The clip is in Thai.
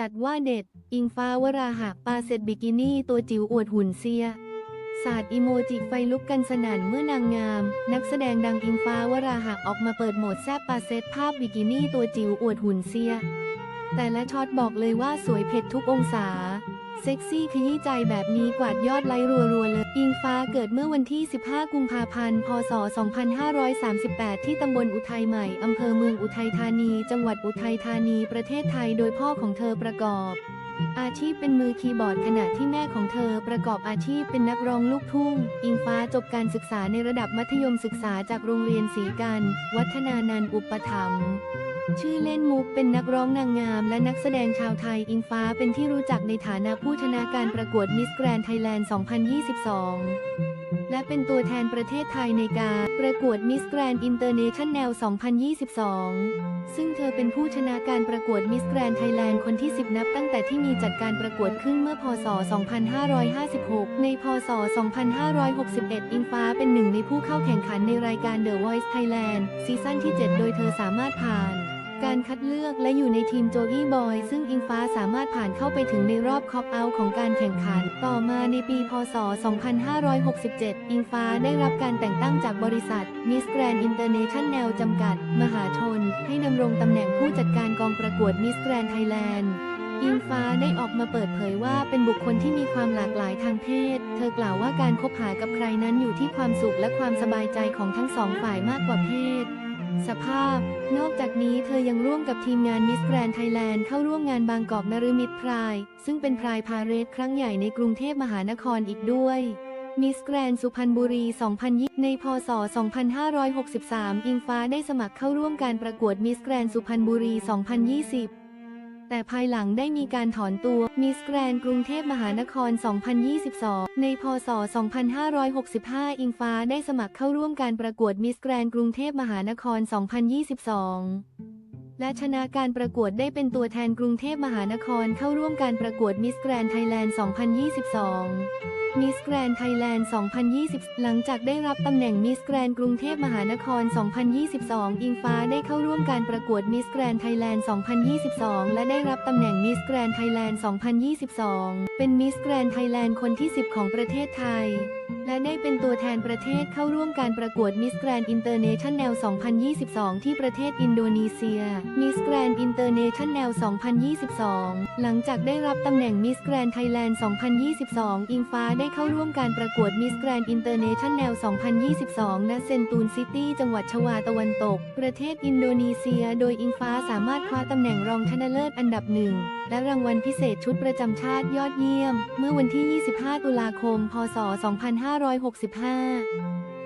จัดว่าเด็ด อิงฟ้าวราหะปาเซตบิกินี่ตัวจิ๋วอวดหุ่นเซียศาสตร์อีโมจิไฟลุกกันสนั่นเมื่อนางงาม นักแสดงดังอิงฟ้าวราหะออกมาเปิดโหมดแซบปาเซตภาพบิกินี่ตัวจิ๋วอวดหุ่นเซีย แต่ละช็อตบอกเลยว่าสวยเผ็ดทุกองศา เซ็กซี่ขยี้ใจแบบนี้กวาดยอดไลค์รัวๆเลย อิงฟ้าเกิดเมื่อวันที่ 15 กุมภาพันธ์ พศ 2538 ที่ตำบลอุทัยใหม่ อำเภอเมืองอุทัยธานี จังหวัดอุทัยธานี ประเทศไทย โดยพ่อของเธอประกอบ อาชีพเป็นมือคีย์บอร์ดขณะที่แม่ของเธอประกอบอาชีพเป็นนักร้องลูกทุ่ง อิงฟ้าจบการศึกษาในระดับมัธยมศึกษาจากโรงเรียนศรีกัน วัฒนานันท์อุปถัมภ์ ชื่อเล่นมุกเป็นนักร้องนางงาม และนักแสดงชาวไทยอิงฟ้าเป็นที่รู้จักในฐานะผู้ชนะการประกวดมิสแกรนไทยแลนด์ 2022 และเป็นตัวแทนประเทศไทยในการประกวดมิสแกรนอินเตอร์เนชั่นแนล 2022 ซึ่งเธอเป็นผู้ชนะการประกวดมิสแกรนไทยแลนด์คนที่ 10 นับตั้งแต่ที่มีจัดการประกวดขึ้นเมื่อพศ 2556 ในพศ 2561 อิงฟ้าเป็นหนึ่งในผู้เข้าแข่งขันในรายการ The Voice Thailand ซีซั่นที่ 7 โดยเธอสามารถผ่าน การคัดเลือกและอยู่ในทีมโจอี้บอย ซึ่งอิงฟ้าสามารถผ่านเข้าไปถึงในรอบคอปเอาของการแข่งขัน ต่อมาในปีพศ 2567 อิงฟ้าได้รับการแต่งตั้งจากบริษัท Miss Grand International จำกัด มหาชน ให้ดำรงตำแหน่งผู้จัดการกองประกวด Miss Grand Thailand อิงฟ้าได้ออกมาเปิดเผยว่าเป็นบุคคลที่มีความหลากหลายทางเพศ เธอกล่าวว่าการคบหากับใครนั้นอยู่ที่ความสุขและความสบายใจของทั้งสองฝ่ายมากกว่าเพศ สภาพ นอกจากนี้เธอยังร่วมกับทีมงานมิสแกรนไทยแลนด์เข้าร่วมงานบางกอกนฤมิตพราย ซึ่งเป็นพรายพาเรดครั้งใหญ่ในกรุงเทพมหานครอีกด้วยมิสแกรนสุพรรณบุรี 2020 ในพศ 2563 อิงฟ้าได้สมัครเข้าร่วมการประกวดมิสแกรนสุพรรณบุรี 2020 แต่ภายหลังได้มีการถอนตัวมิสแกรนกรุงเทพมหานคร 2022 ในพศ 2565 อิงฟ้าได้สมัครเข้าร่วมการประกวดมิสแกรนกรุงเทพมหานคร 2022 และชนะการประกวดได้เป็นตัวแทนกรุงเทพมหานครเข้าร่วมการประกวดมิสแกรนไทยแลนด์ 2022 มิสแกรนไทยแลนด์ 2020 หลังจากได้รับตำแหน่งมิสแกรนกรุงเทพมหานคร 2022 อิงฟ้าได้เข้าร่วมการประกวดมิสแกรนไทยแลนด์ 2022 และได้รับตำแหน่งมิสแกรนไทยแลนด์ 2022 เป็นมิสแกรนไทยแลนด์คนที่ 10 ของประเทศไทยและได้เป็นตัวแทนประเทศเข้าร่วมการประกวดมิสแกรนอินเตอร์เนชั่นแนล 2022 ที่ประเทศอินโดนีเซียมิสแกรนอินเตอร์เนชั่นแนล 2022 หลังจากได้รับตำแหน่งมิสแกรนไทยแลนด์ 2022 อิงฟ้าได้เข้าร่วมการประกวดมิสแกรนอินเตอร์เนชั่นแนล 2022 ณ เซนตูนซิตี้ จังหวัดชวาตะวันตก ประเทศอินโดนีเซีย โดยอิงฟ้าสามารถคว้าตำแหน่งรองชนะเลิศอันดับหนึ่ง และรางวัลพิเศษชุดประจำชาติยอดเยี่ยม เมื่อวันที่ 25 ตุลาคม พศ 2565